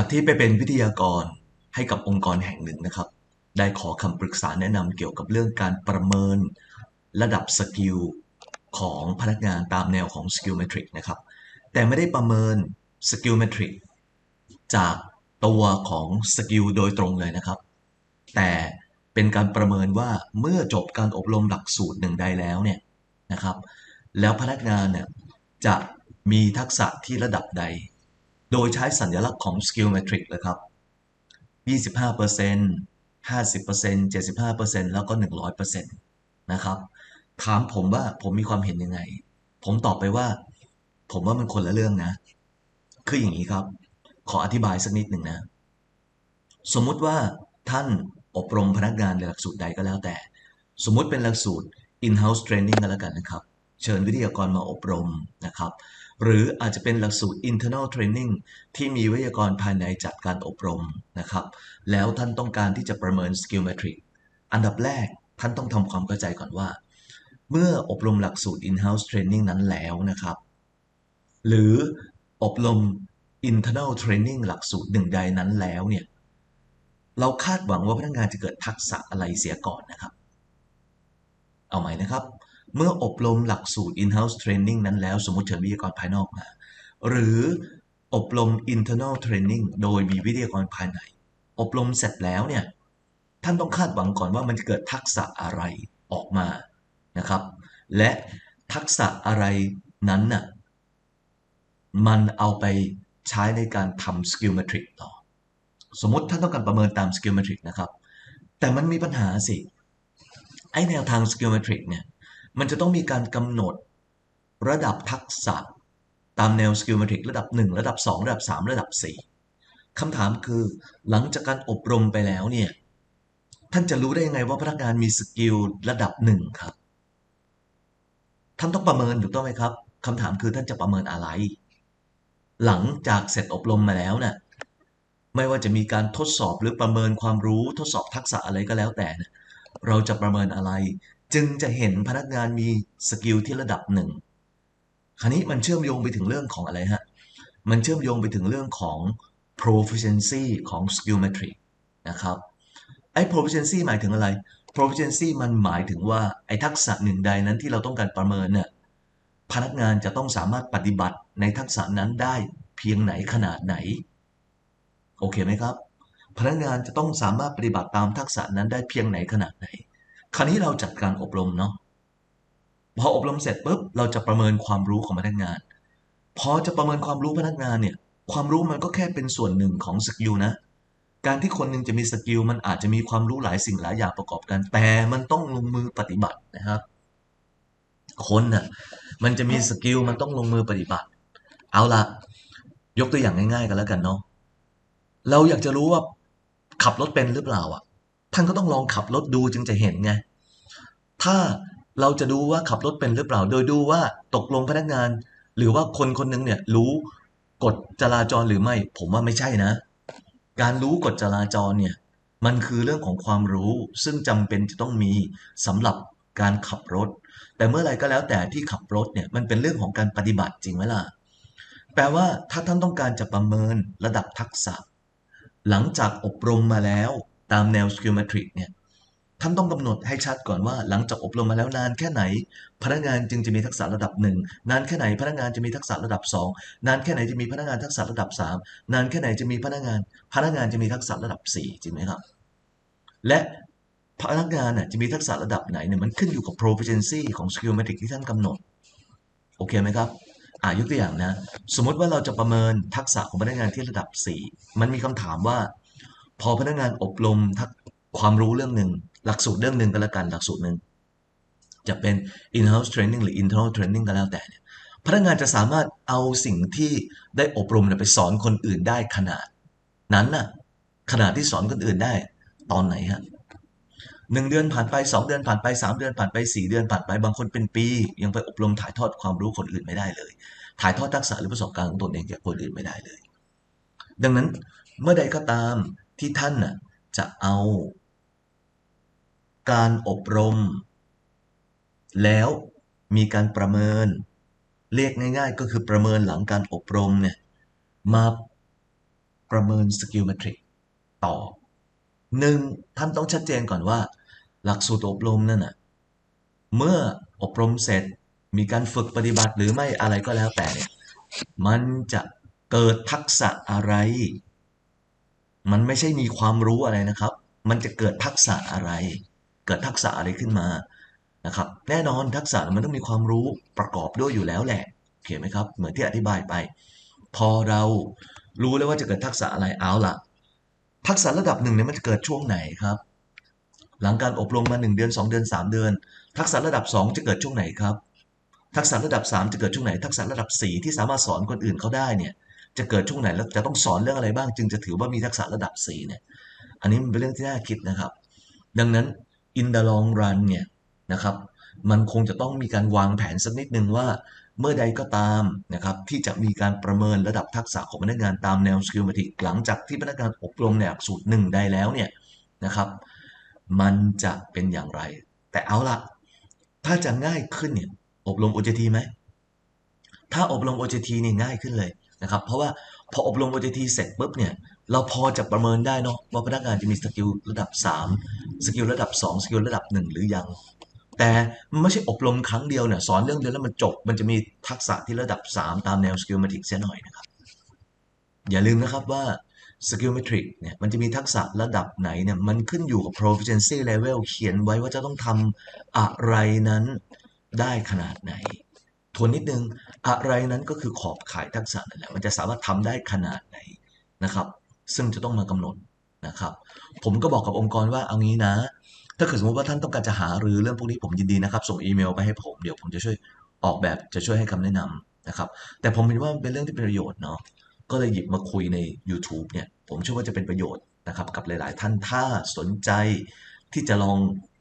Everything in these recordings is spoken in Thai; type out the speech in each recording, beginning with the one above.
จากที่ไปเป็นวิทยากรให้กับองค์กรแห่งหนึ่งนะครับ ได้ขอคำปรึกษาแนะนำเกี่ยวกับเรื่องการประเมินระดับสกิลของพนักงานตามแนวของสกิลเมทริกนะครับ แต่ไม่ได้ประเมินสกิลเมทริกจากตัวของสกิลโดยตรงเลยนะครับ แต่เป็นการประเมินว่าเมื่อจบการอบรมหลักสูตรหนึ่งใดแล้วเนี่ยนะครับ แล้วพนักงานเนี่ยจะมีทักษะที่ระดับใด โดยใช้สัญลักษณ์ของ Skill Metric เลยครับ 25% 50% 75%แล้วก็ 100%นะครับ ถามผมว่าผมมีความเห็นยังไง ผมตอบไปว่า ผมว่ามันคนละเรื่องนะ คืออย่างนี้ครับ ขออธิบายสักนิดหนึ่งนะ สมมุติว่าท่านอบรมพนักงานในหลักสูตรใดก็แล้วแต่ สมมุติเป็นหลักสูตร in-house training ก็แล้วกันนะครับ เชิญวิทยากรมาอบรมนะครับ หรืออาจจะเป็นหลักสูตร internal training ที่มีวิทยากรภายในจัดการอบรมนะครับ แล้วท่านต้องการที่จะประเมิน skill metric อันดับแรกท่านต้องทำความเข้าใจก่อนว่า เมื่ออบรมหลักสูตร in-house training นั้นแล้วนะครับ หรืออบรม internal training หลักสูตรหนึ่งใดนั้นแล้วเนี่ยเราคาดหวังว่าพนักงานจะเกิดทักษะอะไรเสียก่อนนะครับ เอาใหม่นะครับ เมื่ออบรมหลักสูตร in-house training นั้นแล้ว สมมติเชิญวิทยากรภายนอกมา หรืออบรม internal training โดยมีวิทยากรภายใน อบรมเสร็จแล้วเนี่ย ท่านต้องคาดหวังก่อนว่ามันจะเกิดทักษะอะไรออกมานะครับ และทักษะอะไรนั้นน่ะมันเอาไปใช้ในการทำ skill metric ต่อ สมมติท่านต้องการประเมินตาม skill metric นะครับ แต่มันมีปัญหาสิ ไอแนวทาง skill metric เนี่ย มันจะต้องมีการกำหนดระดับทักษะ ตามแนว skill metric ระดับ 1 ระดับ 2 ระดับ 3 ระดับ 4คำถามคือ หลังจากการอบรมไปแล้วเนี่ย ท่านจะรู้ได้ยังไงว่าพนักงานมีสกิลระดับ 1 ครับ ท่านต้องประเมินถูกต้องไหมครับคำถามคือท่านจะประเมินอะไร หลังจากเสร็จอบรมมาแล้วน่ะไม่ว่าจะมีการทดสอบหรือประเมินความรู้ทดสอบทักษะอะไรก็แล้วแต่นะเราจะประเมินอะไร จึงจะเห็นพนักงานมีสกิลที่ระดับหนึ่งคราวนี้มันเชื่อมโยงไปถึงเรื่องของอะไรฮะ มันเชื่อมโยงไปถึงเรื่องของ proficiency ของ skill metric นะครับ ไอ้ proficiency หมายถึงอะไร proficiency มันหมายถึงว่าไอ้ทักษะหนึ่งใดนั้นที่เราต้องการประเมินเนี่ยพนักงานจะต้องสามารถปฏิบัติในทักษะนั้นได้เพียงไหนขนาดไหน โอเคไหมครับ พนักงานจะต้องสามารถปฏิบัติตามทักษะนั้นได้เพียงไหนขนาดไหน คราวนี้เราจัดการอบรมเนาะพออบรมเสร็จปุ๊บเราจะประเมินความรู้ของพนักงาน พอจะประเมินความรู้พนักงานเนี่ย ความรู้มันก็แค่เป็นส่วนหนึ่งของสกิลนะการที่คนหนึ่งจะมีสกิลมันอาจจะมีความรู้หลายสิ่งหลายอย่างประกอบกัน แต่มันต้องลงมือปฏิบัตินะครับ คนน่ะมันจะมีสกิลมันต้องลงมือปฏิบัติ เอาละยกตัวอย่างง่าย ๆ กันแล้วกันเนาะเราอยากจะรู้ว่าขับรถเป็นหรือเปล่าอะท่านก็ต้องลองขับรถดูจึงจะเห็นไง ถ้าเราจะดูว่าขับรถเป็นหรือเปล่า โดยดูว่าตกลงพนักงาน หรือว่าคนคนหนึงเนี่ยรู้กฎจราจรหรือไม่ ผมว่าไม่ใช่นะ การรู้กฎจราจรเนี่ยมันคือเรื่องของความรู้ซึ่งจำเป็นจะต้องมีสำหรับการขับรถ แต่เมื่อไรก็แล้วแต่ที่ขับรถเนี่ยมันเป็นเรื่องของการปฏิบัติจริงไหมล่ะแปลว่าถ้าท่านต้องการจะประเมินระดับทักษะ หลังจากอบรมมาแล้วตามแนว skill metric เนี่ย ท่านต้องกำหนดให้ชัดก่อนว่า หลังจากอบรมมาแล้วนานแค่ไหน พนักงานจึงจะมีทักษะระดับ 1 นานแค่ไหนพนักงานจะมีทักษะระดับ 2 นานแค่ไหนจะมีพนักงานทักษะระดับ 3 นานแค่ไหนจะมีพนักงาน พนักงานจะมีทักษะระดับ 4 จริงไหมครับ และพนักงานจะมีทักษะระดับไหนเนี่ยมันขึ้นอยู่กับ proficiency ของ skill metric ที่ท่านกำหนด โอเคไหมครับอ่ายกตัวอย่างนะ สมมติว่าเราจะประเมินทักษะของพนักงานที่ระดับ 4 มันมีคำถามว่า พอพนักงานอบรมทัก ความรู้เรื่องหนึ่งหลักสูตรเรื่องหนึ่งก็แล้วกันหลักสูตรหนึ่งจะเป็น in-house training หรือ internal training ก็แล้วแต่เนี่ยพนักงานจะสามารถเอาสิ่งที่ได้อบรมไปสอนคนอื่นได้ขนาด นั้นน่ะขนาดที่สอนคนอื่นได้ ตอนไหนฮะหนึ่งเดือนผ่านไปสองเดือนผ่านไปสามเดือนผ่านไปสี่เดือนผ่านไปบางคนเป็นปี ยังไปอบรมถ่ายทอดความรู้คนอื่นไม่ได้เลย ถ่ายทอดทักษะหรือประสบการณ์ของตนเองแก่คนอื่นไม่ได้เลย ดังนั้นเมื่อใดก็ตามที่ท่านน่ะจะเอา การอบรม แล้วมีการประเมิน เรียกง่ายๆ ก็คือประเมินหลังการอบรมเนี่ยมาประเมินสกิลเมทริกต่อหนึ่งท่านต้องชัดเจนก่อนว่า หลักสูตรอบรมนั่นน่ะเมื่ออบรมเสร็จมีการฝึกปฏิบัติหรือไม่อะไรก็แล้วแต่เนี่ยมันจะเกิดทักษะอะไร มันไม่ใช่มีความรู้อะไรนะครับ มันจะเกิดทักษะอะไร เกิดทักษะอะไรขึ้นมานะครับแน่นอนทักษะมันต้องมีความรู้ประกอบด้วยอยู่แล้วแหละโอเคไหมครับเหมือนที่อธิบายไป พอเรารู้แล้วว่าจะเกิดทักษะอะไรเอาล่ะทักษะระดับหนึ่งเนี่ยมันจะเกิดช่วงไหนครับ หลังการอบรมมา 1 เดือน 2 เดือน 3 เดือน ทักษะระดับ 2 จะเกิดช่วงไหนครับ ทักษะระดับ 3 จะเกิดช่วงไหน ทักษะระดับ 4 ที่สามารถสอนคนอื่นเขาได้เนี่ยจะเกิดช่วงไหนแล้วจะต้องสอนเรื่องอะไรบ้าง จึงจะถือว่ามีทักษะระดับ4เนี่ยอันนี้มันเป็นเรื่องที่น่าคิดนะครับ ดังนั้น in the long run เนี่ยนะครับมันคงจะต้องมีการวางแผนสักนิดนึงว่าเมื่อใดก็ตามนะครับที่จะมีการประเมินระดับทักษะของพนักงานตามแนวสกิลมาติกหลังจากที่พนักงานอบรมในหลักสูตรหนึ่งได้แล้วเนี่ยนะครับมันจะเป็นอย่างไร แต่เอาละถ้าจะง่ายขึ้นเนี่ยอบรม OJT ไหมถ้าอบรม OJT นี่ง่ายขึ้นเลยนะครับเพราะว่าพออบรม OJT เสร็จปุ๊บเนี่ย เราพอจะประเมินได้เนาะว่าพนักงานจะมีสกิลระดับ 3 สกิลระดับ 2 สกิลระดับ 1 หรือยัง แต่มันไม่ใช่อบรมครั้งเดียวเนี่ยสอนเรื่องเดียวแล้วมันจบ มันจะมีทักษะที่ระดับ 3 ตามแนวสกิลมาติกเสียหน่อยนะครับ อย่าลืมนะครับว่า Skill Metric เนี่ยมันจะมีทักษะระดับไหนเนี่ยมันขึ้นอยู่กับ proficiency level เขียนไว้ว่าจะต้องทำอะไรนั้นได้ขนาดไหนทวนนิดนึงอะไรนั้นก็คือขอบข่ายทักษะนั่นแหละมันจะสามารถทำได้ขนาดไหนนะครับ ซึ่งจะต้องมากำหนดนะครับ ผมก็บอกกับองค์กรว่าเอางี้นะ ถ้าเกิดสมมติว่าท่านต้องการจะหารือเรื่องพวกนี้ผมยินดีนะครับ ส่งอีเมลไปให้ผมเดี๋ยวผมจะช่วยออกแบบจะช่วยให้คำแนะนำนะครับ แต่ผมเห็นว่าเป็นเรื่องที่เป็นประโยชน์เนาะก็เลยหยิบมาคุยใน YouTube เนี่ยผมเชื่อว่าจะเป็นประโยชน์นะครับกับหลาย ๆ ท่านถ้าสนใจที่จะลอง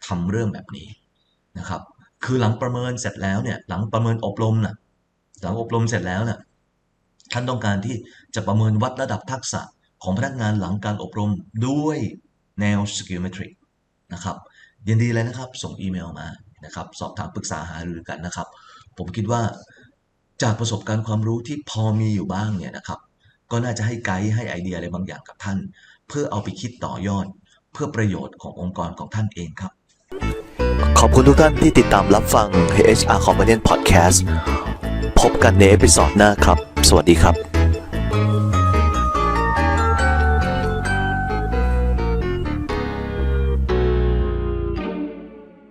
ทำเรื่องแบบนี้นะครับ คือหลังประเมินเสร็จแล้วเนี่ยหลังประเมินอบรมน่ะหลังอบรมเสร็จแล้วน่ะท่านต้องการที่จะประเมินวัดระดับทักษะ ของพนักงานหลังการอบรมด้วยแนว Skill Metric นะครับยินดีเลยนะครับ ส่งอีเมลมานะครับสอบถามปรึกษาหารือกันนะครับ ผมคิดว่าจากประสบการณ์ความรู้ที่พอมีอยู่บ้างเนี่ยนะครับก็น่าจะให้ไกด์ให้ไอเดียอะไรบางอย่างกับท่าน เพื่อเอาไปคิดต่อยอด เพื่อประโยชน์ขององค์กรของท่านเองครับ ขอบคุณทุกท่านที่ติดตามรับฟัง HR Companion Podcast พบกันในเอพิซอดหน้าครับ สวัสดีครับ